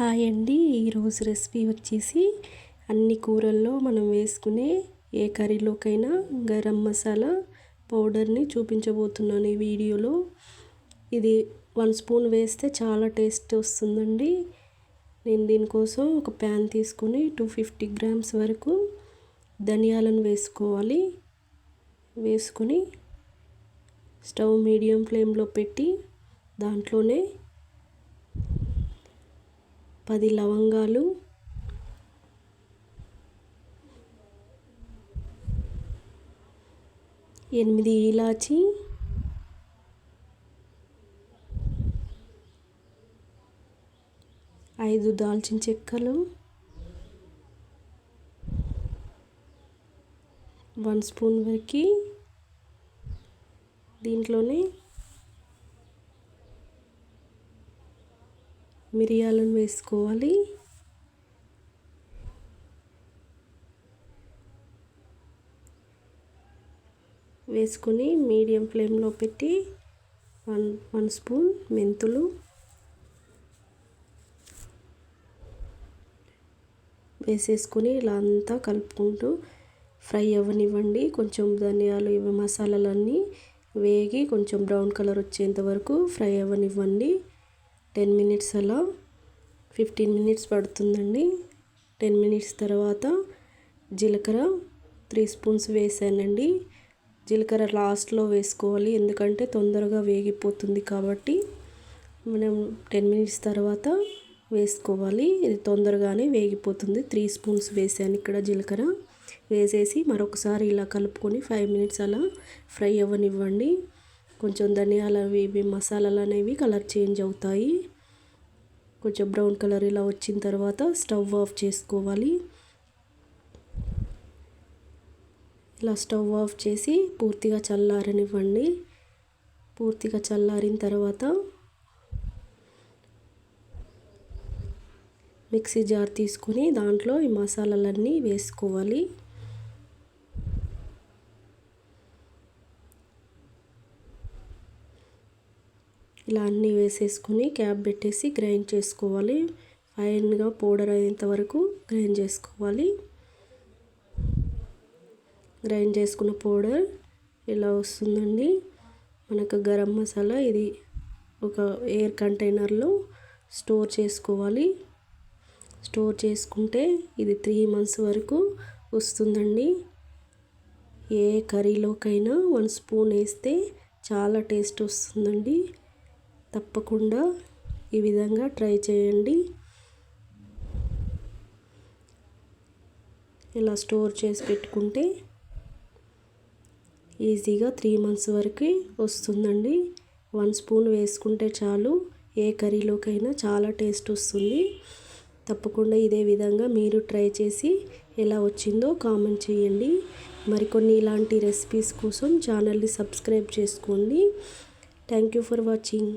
Hi అండి. ఈరోజు recipe వచ్చేసి అన్ని కూరల్లో మనం వేసుకునే ఏ కర్రీలోకైనా గరం మసాలా పౌడర్ని చూపించబోతున్నాను ఈ వీడియోలో. ఇది వన్ స్పూన్ వేస్తే చాలా టేస్ట్ వస్తుందండి. నేను దీనికోసం ఒక ప్యాన్ తీసుకుని టూ ఫిఫ్టీ గ్రామ్స్ వరకు ధనియాలను వేసుకోవాలి. వేసుకొని స్టవ్ మీడియం ఫ్లేమ్లో పెట్టి దాంట్లోనే పది లవంగాలు. ఎనిమిది ఇలాచి. ఐదు దాల్చిన చెక్కలు. వన్ స్పూన్ వరకు దీంట్లోనే మిరియాలను వేసుకోవాలి. వేసుకొని మీడియం ఫ్లేమ్లో పెట్టి వన్ వన్ స్పూన్ మెంతులు వేసేసుకొని ఇలా అంతా కలుపుకుంటూ ఫ్రై అవ్వనివ్వండి. కొంచెం ధనియాలు ఇవి మసాలాలన్నీ వేగి కొంచెం బ్రౌన్ కలర్ వచ్చేంత వరకు ఫ్రై అవ్వనివ్వండి. టెన్ మినిట్స్ అలా ఫిఫ్టీన్ మినిట్స్ పడుతుందండి. టెన్ మినిట్స్ తర్వాత జీలకర్ర త్రీ స్పూన్స్ వేసానండి. జీలకర్ర లాస్ట్లో వేసుకోవాలి ఎందుకంటే తొందరగా వేగిపోతుంది కాబట్టి మనం టెన్ మినిట్స్ తర్వాత వేసుకోవాలి. ఇది తొందరగానే వేగిపోతుంది. త్రీ స్పూన్స్ వేసాను ఇక్కడ జీలకర్ర. వేసేసి మరొకసారి ఇలా కలుపుకొని ఫైవ్ మినిట్స్ అలా ఫ్రై అవ్వనివ్వండి. కొంచెం ధనియాలు ఇవి మసాలాలు అనేవి కలర్ చేంజ్ అవుతాయి. కొంచెం బ్రౌన్ కలర్ ఇలా వచ్చిన తర్వాత స్టవ్ ఆఫ్ చేసుకోవాలి. ఇలా స్టవ్ ఆఫ్ చేసి పూర్తిగా చల్లారనివ్వండి. పూర్తిగా చల్లారిన తర్వాత మిక్సీ జార్ తీసుకొని దాంట్లో ఈ మసాలాలన్నీ వేసుకోవాలి. ఇలా అన్నీ వేసేసుకొని క్యాప్ పెట్టేసి గ్రైండ్ చేసుకోవాలి. ఫైన్గా పౌడర్ అయ్యేంత వరకు గ్రైండ్ చేసుకోవాలి. గ్రైండ్ చేసుకున్న పౌడర్ ఇలా వస్తుందండి. మనకు గరం మసాలా ఇది ఒక ఎయిర్ కంటైనర్లో స్టోర్ చేసుకోవాలి. స్టోర్ చేసుకుంటే ఇది త్రీ మంత్స్ వరకు వస్తుందండి. ఏ కర్రీలోకైనా వన్ స్పూన్ వేస్తే చాలా టేస్ట్ వస్తుందండి. తప్పకుండా ఈ విధంగా ట్రై చేయండి. ఇలా స్టోర్ చేసి పెట్టుకుంటే ఈజీగా త్రీ మంత్స్ వరకు వస్తుందండి. వన్ స్పూన్ వేసుకుంటే చాలు ఏ కర్రీలోకైనా చాలా టేస్ట్ వస్తుంది. తప్పకుండా ఇదే విధంగా మీరు ట్రై చేసి ఎలా వచ్చిందో కామెంట్ చేయండి. మరికొన్ని ఇలాంటి రెసిపీస్ కోసం ఛానల్ని సబ్స్క్రైబ్ చేసుకోండి. Thank you for watching.